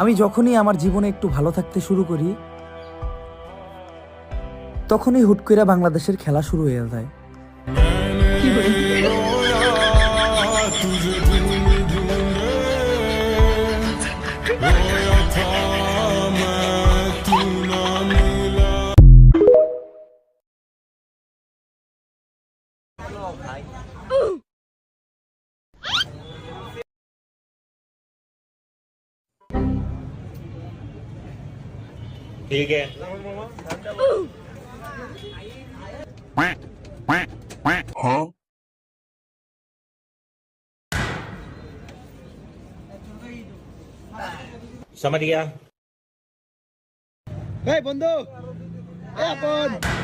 আমি যখনই আমার জীবনে একটু ভালো থাকতে শুরু করি, তখনই হুট করে বাংলাদেশের খেলা শুরু হয়ে যায়। ठीक है। समझ गया? बंधु अपन।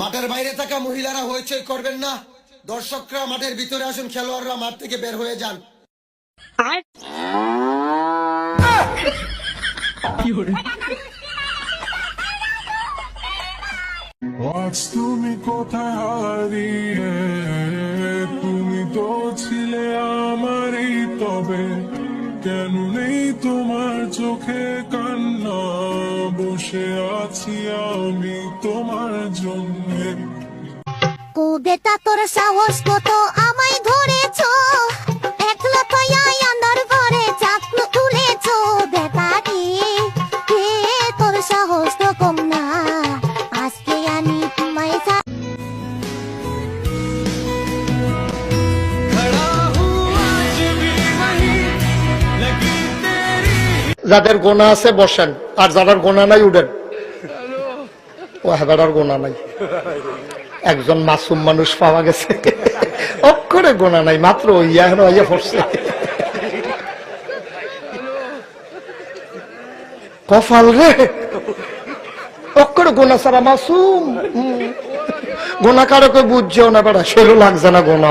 মাঠের বাইরে থাকা মহিলারা হইচই করবেন না। দর্শকরা মাঠের ভিতরে আসুন, খেলোয়াড়রা মাঠ থেকে বের হয়ে যান। আজ তুমি কোথায় হারিয়ে? তুমি তো ছিলে আমারই তবে কেন নেই তোমার চোখে কান্না? বসে আছি আমি তোমার জন্যে। বেটা তোর সাহস কত আমায় ধরেছ? যাদের গোনা আছে বসেন, আর যাদের গোনা নাই উঠেন। ও হেদার গোনা নাই। একজন মাসুম মানুষ পাওয়া গেছে। অক্ষরে গোনা নাই, মাত্র ইয়া পড়ছে। কফাল রে। অক্ষরে গোনা ছাড়া মাসুম। গোনা কারকে বুঝছেও না বেড়া সেরও লাগছে না গোনা।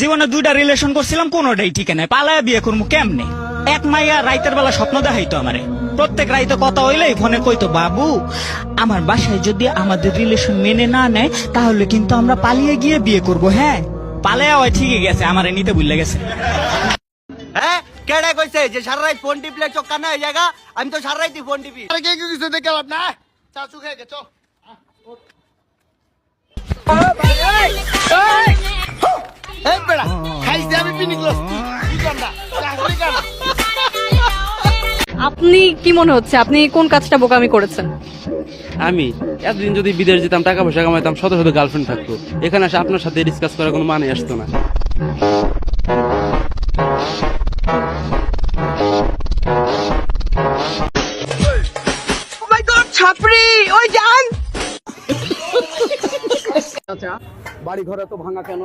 জীবনে দুইটা রিলেশন করছিলাম কোনোটাই ঠিক নাই। পালায়া বিয়ে করব কেমনে? এক মাইয়া রাইতের বেলা স্বপ্ন দেখাইতো আমারে। প্রত্যেক রাইতে কথা হইলেই ফোনে কইতো বাবু আমার বাসায় যদি আমাদের রিলেশন মেনে না নেয় তাহলে কিন্তু আমরা পালিয়ে গিয়ে বিয়ে করব হ্যাঁ? পালায়া হয় ঠিকই গেছে আমারে নিতে ভুলে গেছে। হ্যাঁ? কেডা কইছে যে সারা রাত ফোন টিপলে চোখ কানা হয়ে জায়গা আমি তো সারা রাতই ফোন টিপি। আরে কে কি কিছু দেখে লাভ না? চাচু খেয়ে গেছো এই বেড়া খাইছে আমি পিনি গ্লাস কি কান্দা চাকরি কান্দা আপনি কি মনে হচ্ছে? আপনি কোন কাজটা বোকামি করেছেন? আমি এতদিন যদি বিদেশ যেতাম টাকা পয়সা কামাইতাম শত শত গার্লফ্রেন্ড থাকতো। এখানে এসে আপনার সাথে ডিসকাস করার কোনো মানে আসতো না। বাড়ি ঘরে তো ভাঙা কেন?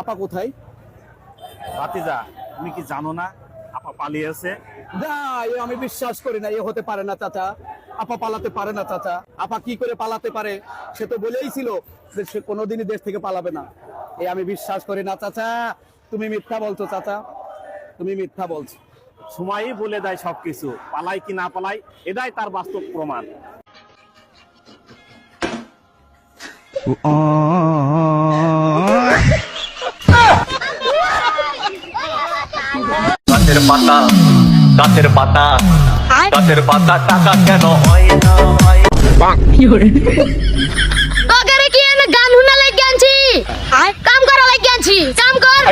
আপা কোথায়? ভাতিজা তুমি কি জানো না আপা পালিয়েছে না এ আমি বিশ্বাস করি না এ হতে পারে না চাচা। আপা পালাতে পারে না চাচা। আপা কি করে পালাতে পারে সে তো বলেই ছিল যে সে কোনোদিনই দেশ থেকে পালাবে না। এ আমি বিশ্বাস করি না চাচা। তুমি মিথ্যা বলছো চাচা। তুমি মিথ্যা বলছো। সময়ই বলে দেয় সবকিছু পালাই কি না পালাই এটাই তার বাস্তব প্রমাণ। গাছের পাতা গাছের পাতা গাছের পাতা টাকা কেন হয় না হয় আগারে কি এনে গান হুনা লাগি আনছি? কাম করা লাগি আনছি কাম কর।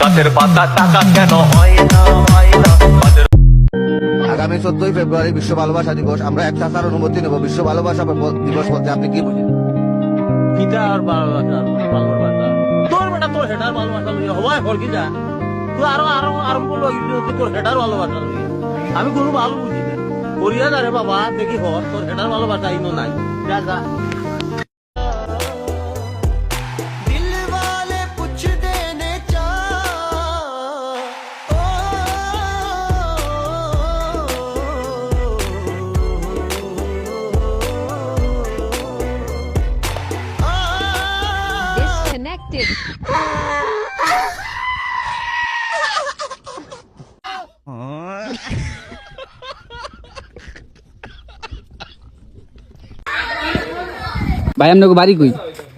গাছের পাতা টাকা কেন হয় না হয় আগামী চোদ্দই ফেব্রুয়ারি বিশ্ব ভালোবাসা দিবস। আমরা এক তার অনুমতি নেব। বিশ্ব ভালোবাসা দিবস বলতে আপনি কি বুঝেন? কিটা আর আমি কোনো ভালো বুঝি না। করিয়া যা রে বাবা, দেখি হর, তোর হেটার ভালোবাসা ইনো নাই। যা যা। ভাই আপনাকে বাড়ি কই?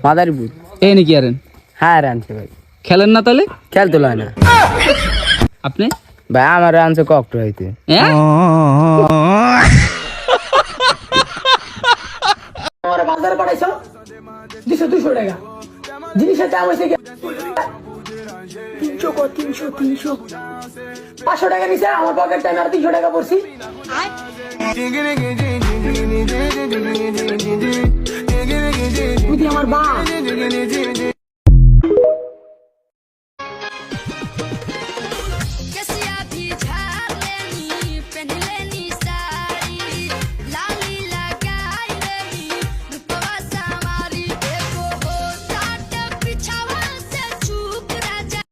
মাদারীপুর। এই নাকি আরেন হ্যাঁ আনছে ভাই। খেলেন না তাহলে? খেলতে লয় না। আপনি? ভাই আমার আনছে কক্ট হইতে। হ্যাঁ আমার পাঠাইছো দুশো দুশো টাকা। জিনিসের দাম হয়েছে তিনশো কো তিনশো তিনশো। পাঁচশো টাকা নিছে আমার পকেট টাইম আর তিনশো টাকা পড়ছি। তুই আমার বা